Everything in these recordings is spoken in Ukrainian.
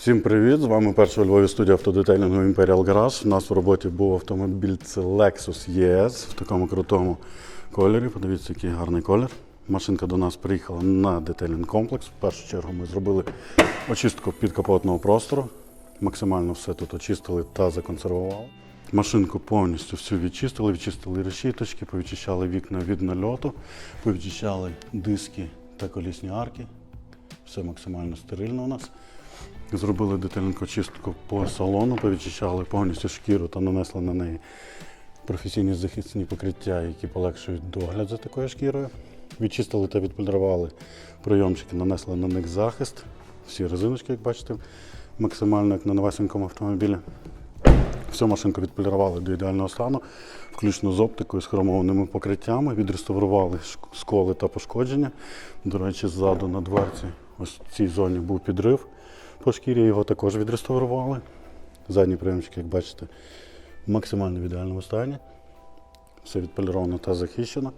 Всім привіт! З вами перша Львові студія автодетейлінгу Imperial Garage. У нас в роботі був автомобіль це Lexus ES в такому крутому кольорі. Подивіться, який гарний колір. Машинка до нас приїхала на детейлінг комплекс. В першу чергу ми зробили очистку підкапотного простору. Максимально все тут очистили та законсервували. Машинку повністю всю відчистили, відчистили решіточки, повідчищали вікна від нальоту, повідчищали диски та колісні арки. Все максимально стерильно у нас. Зробили детальну чистку по салону, повідчищали повністю шкіру та нанесли на неї професійні захисні покриття, які полегшують догляд за такою шкірою. Відчистили та відполірували прийомчики, нанесли на них захист. Всі резиночки, як бачите, максимально як на новесенькому автомобілі. Всю машинку відполірували до ідеального стану, включно з оптикою, з хромованими покриттями, відреставрували сколи та пошкодження. До речі, ззаду на дверці, ось в цій зоні був підрив по шкірі, його також відреставрували. Задні прийомчики, як бачите, максимально в ідеальному стані. Все відполіровано та захищено.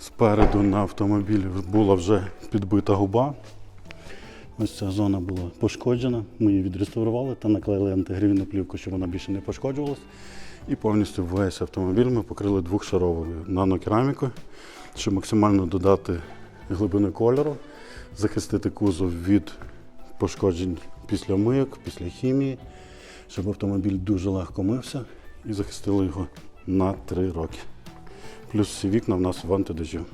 Спереду на автомобілі була вже підбита губа. Ось ця зона була пошкоджена. Ми її відреставрували та наклеїли антигрівну плівку, щоб вона більше не пошкоджувалась. І повністю весь автомобіль ми покрили двохшаровою нанокерамікою, щоб максимально додати глибини кольору, захистити кузов від пошкоджень після мийок, після хімії, щоб автомобіль дуже легко мився і захистили його на 3 роки. Плюс всі вікна в нас в антидождю.